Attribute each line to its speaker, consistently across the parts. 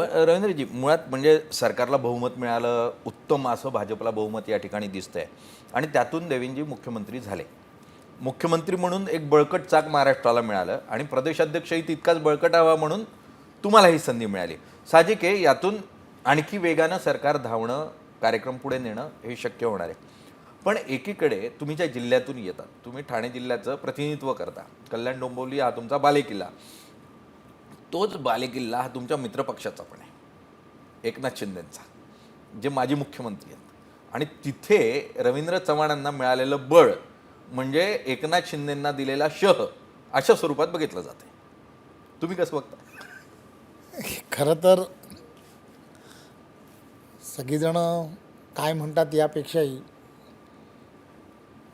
Speaker 1: रवींद्रजी मुळात म्हणजे सरकारला बहुमत मिळालं उत्तम असं भाजपला बहुमत या ठिकाणी दिसतंय. आणि त्यातून देवेंद्रजी मुख्यमंत्री झाले. मुख्यमंत्री म्हणून एक बळकट चाक महाराष्ट्राला मिळालं आणि प्रदेशाध्यक्षही तितकाच बळकट हवा म्हणून तुम्हाला ही संधी मिळाली. साहजिक आहे यातून आणखी वेगानं सरकार धावणं कार्यक्रम पुढे नेणं हे शक्य होणार आहे. पण एकीकडे तुम्ही ज्या जिल्ह्यातून येतात तुम्ही ठाणे जिल्ह्याचं प्रतिनिधित्व करता. कल्याण डोंबिवली हा तुमचा बालेकिल्ला. तोच बालेकिल्ला हा तुमच्या मित्रपक्षाचा पण आहे. एकनाथ शिंदेंचा जे माजी मुख्यमंत्री आहेत. आणि तिथे रवींद्र चव्हाणांना मिळालेलं बळ म्हणजे एकनाथ शिंदेंना दिलेला शह अशा स्वरूपात बघितलं जाते. तुम्ही कसं बघता?
Speaker 2: खरं तर सगळीजणं काय म्हणतात यापेक्षाही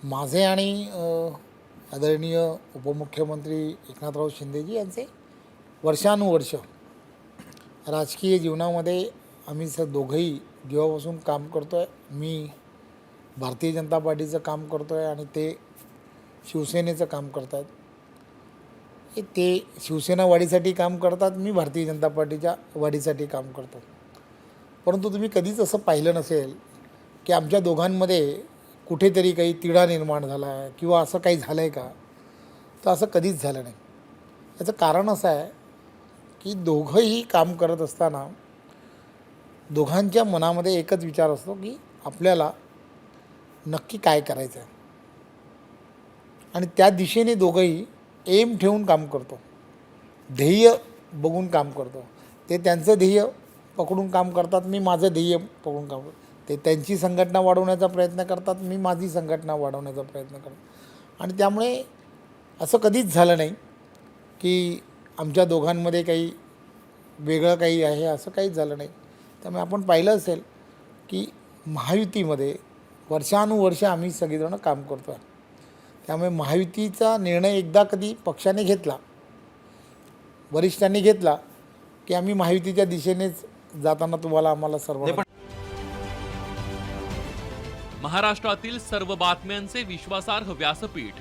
Speaker 2: माझे आणि आदरणीय उपमुख्यमंत्री एकनाथराव शिंदेजी यांचे वर्षानुवर्ष राजकीय जीवनामध्ये आम्ही स दोघंही जेव्हापासून काम करतो आहे मी भारतीय जनता पार्टीचं काम करतो आहे आणि ते शिवसेनेचं काम करत आहेत हे ते शिवसेना वाढीसाठी काम करतात मी भारतीय जनता पार्टीच्या वाढीसाठी काम करतो. परंतु तुम्ही कधीच असं पाहिलं नसेल की आमच्या दोघांमध्ये कुठेतरी काही तिढा निर्माण झाला आहे किंवा असं काही झालं आहे का? तर असं कधीच झालं नाही. याचं कारण असं आहे की दोघंही काम करत असताना दोघांच्या मनामध्ये एकच विचार असतो की आपल्याला नक्की काय करायचं आहे आणि त्या दिशेने दोघंही एम ठेवून काम करतो. ध्येय बघून काम करतो. ते त्यांचं ध्येय पकडून काम करतात मी माझं ध्येय पकडून काम करतो. ते त्यांची संघटना वाढवण्याचा प्रयत्न करतात मी माझी संघटना वाढवण्याचा प्रयत्न करतो. आणि त्यामुळे असं कधीच झालं नाही की आमच्या दोघांमध्ये काही वेगळं काही आहे असं काहीच झालं नाही. त्यामुळे आपण पाहिलं असेल की महायुतीमध्ये वर्षानुवर्ष आम्ही सगळीजणं काम करतो आहे. त्यामुळे महायुतीचा निर्णय एकदा कधी पक्षाने घेतला वरिष्ठांनी घेतला की आम्ही महायुतीच्या दिशेनेच जाताना तुम्हाला आम्हाला सर्व
Speaker 3: महाराष्ट्रातील सर्व बातम्यांचे विश्वासार्ह व्यासपीठ